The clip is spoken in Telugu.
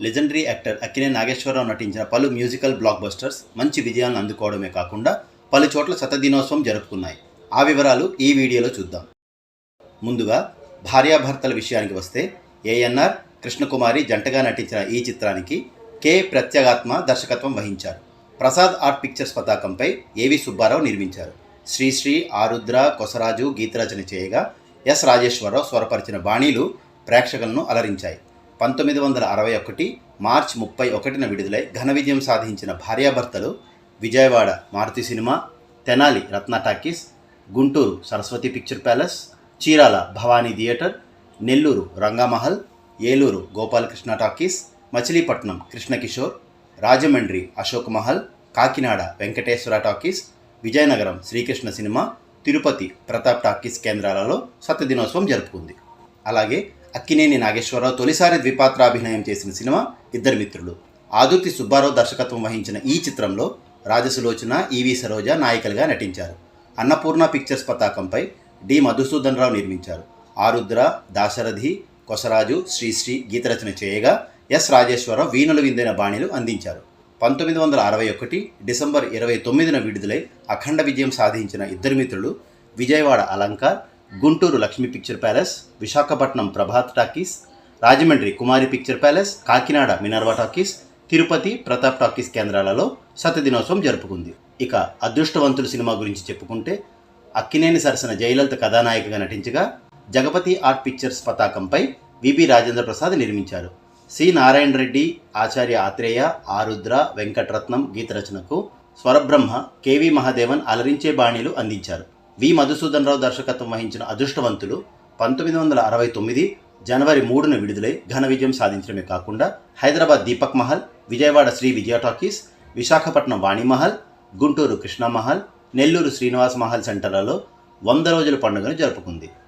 లెజెండరీ యాక్టర్ అక్కినే నాగేశ్వరరావు నటించిన పలు మ్యూజికల్ బ్లాక్ బస్టర్స్ మంచి విజయాలను అందుకోవడమే కాకుండా పలు చోట్ల శతదినోత్సవం జరుపుకున్నాయి. ఆ వివరాలు ఈ వీడియోలో చూద్దాం. ముందుగా భార్యాభర్తల విషయానికి వస్తే ఏఎన్ఆర్ కృష్ణకుమారి జంటగా నటించిన ఈ చిత్రానికి కె ప్రత్యేగాత్మ దర్శకత్వం వహించారు. ప్రసాద్ ఆర్ట్ పిక్చర్స్ పతాకంపై ఏవి సుబ్బారావు నిర్మించారు? శ్రీశ్రీ ఆరుద్ర కొసరాజు గీతరచన చేయగా ఎస్ రాజేశ్వరరావు స్వరపరిచిన బాణీలు ప్రేక్షకులను అలరించాయి. పంతొమ్మిది వందల అరవై ఒకటి మార్చ్ ముప్పై ఒకటిన విడుదలై ఘన విజయం సాధించిన Bharyabharthalu Vijayawada Maruti cinema Tenali Ratna talkies Guntur Saraswati picture palace Chirala Bhavani theatre Nellore Rangamahal Eluru Gopalakrishna talkies Machilipatnam Krishnakishore Rajahmundry Ashok Mahal Kakinada Venkateswara talkies Vizianagaram Srikrishna cinema Tirupati Pratap talkies కేంద్రాలలో సత్యదినోత్సవం జరుపుకుంది. అలాగే అక్కినేని నాగేశ్వరరావు తొలిసారి ద్విపాత్రాభినయం చేసిన సినిమా ఇద్దరు మిత్రులు. ఆదుర్తి సుబ్బారావు దర్శకత్వం వహించిన ఈ చిత్రంలో రాజసులోచన ఈవి సరోజ నాయికలుగా నటించారు. అన్నపూర్ణ పిక్చర్స్ పతాకంపై డి. మధుసూదన్ రావు నిర్మించారు. ఆరుద్ర దాశరథి కొసరాజు శ్రీశ్రీ గీతరచన చేయగా ఎస్. రాజేశ్వరరావు వీణులు విందైన బాణీలు అందించారు. పంతొమ్మిది వందల అరవై ఒకటి డిసెంబర్ ఇరవై తొమ్మిదిన విడుదలై అఖండ విజయం సాధించిన Iddaru Mitrulu Vijayawada Alankar Guntur Lakshmi picture palace Visakhapatnam Prabhat talkies Rajahmundry Kumari picture palace Kakinada Minerva talkies Tirupati Pratap talkies కేంద్రాలలో శతదినోత్సవం జరుపుకుంది. ఇక అదృష్టవంతులు సినిమా గురించి చెప్పుకుంటే అక్కినేని సరసన జయలలిత కథానాయికగా నటించగా జగపతి ఆర్ట్ పిక్చర్స్ పతాకంపై విబి రాజేంద్ర ప్రసాద్ నిర్మించారు. సి నారాయణ రెడ్డి ఆచార్య ఆత్రేయ ఆరుద్ర వెంకటరత్నం గీతరచనకు స్వరబ్రహ్మ కెవి మహాదేవన్ అలరించే బాణీలు అందించారు. వి మధుసూదన్ రావు దర్శకత్వం వహించిన అదృష్టవంతులు పంతొమ్మిది వందల అరవై తొమ్మిది జనవరి మూడున విడుదలై ఘన విజయం సాధించడమే కాకుండా హైదరాబాద్ దీపక్ మహల్ విజయవాడ శ్రీ విజయ టాకీస్ విశాఖపట్నం వాణిమహల్ గుంటూరు కృష్ణమహల్ నెల్లూరు శ్రీనివాస మహల్ సెంటర్లలో వంద రోజుల పండుగను జరుపుకుంది.